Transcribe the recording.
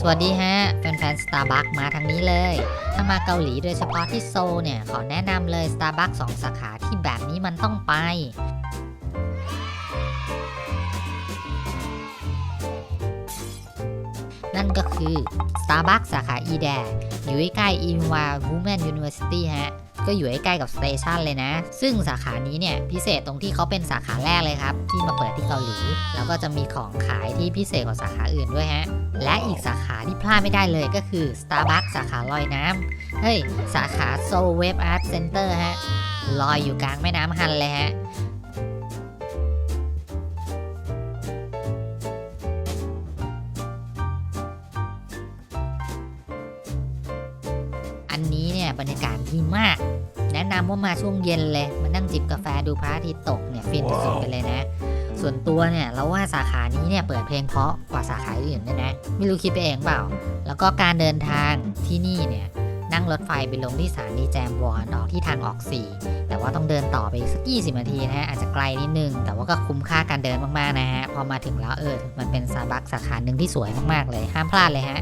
สวัสดีฮะแฟนๆ Starbucks มาทางนี้เลย ถ้ามาเกาหลีโดยเฉพาะที่โซลเนี่ย ขอแนะนำเลย Starbucks สองสาขาที่แบบนี้มันต้องไป นั่นก็คือ Starbucks สาขาอีแดอยู่ใกล้ๆ Inwa Women University ฮะก็อยู่ใกล้กับสเตชันเลยนะ ซึ่งสาขานี้เนี่ย พิเศษตรงที่เขาเป็นสาขาแรกเลยครับ ที่มาเปิดที่เกาหลี แล้วก็จะมีของขายที่พิเศษกว่าสาขาอื่นด้วยฮะ และอีกสา ที่พลาดไม่ได้เลยก็คือ Starbucks สาขาลอยน้ำเฮ้ย สาขา Seoul Web Art Center ฮะ ลอยอยู่กลางแม่น้ำฮันเลยฮะอันนี้เนี่ยบรรยากาศดีมาก แนะนำว่ามาช่วงเย็นเลย มานั่งจิบกาแฟดูพระอาทิตย์ตกเนี่ยฟินสุดๆไปเลยนะ ส่วนตัวเนี่ยเราว่าสาขานี้เนี่ยเปิดเพลงเพราะกว่าสาขาอื่นด้วยนะไม่รู้คิดไปเองเปล่า แล้วก็การเดินทางที่นี่เนี่ยนั่งรถไฟไปลงที่สถานีแจมวอนออกที่ทางออก 4 แต่ว่าต้องเดินต่อไปอีกสัก 20 นาทีนะฮะ อาจจะไกลนิดนึง แต่ว่าก็คุ้มค่าการเดินมาก ๆ นะฮะ พอมาถึงแล้วเออ มันเป็นซาบักสาขาหนึ่งที่สวยมาก ๆ เลย ห้ามพลาดเลยฮะ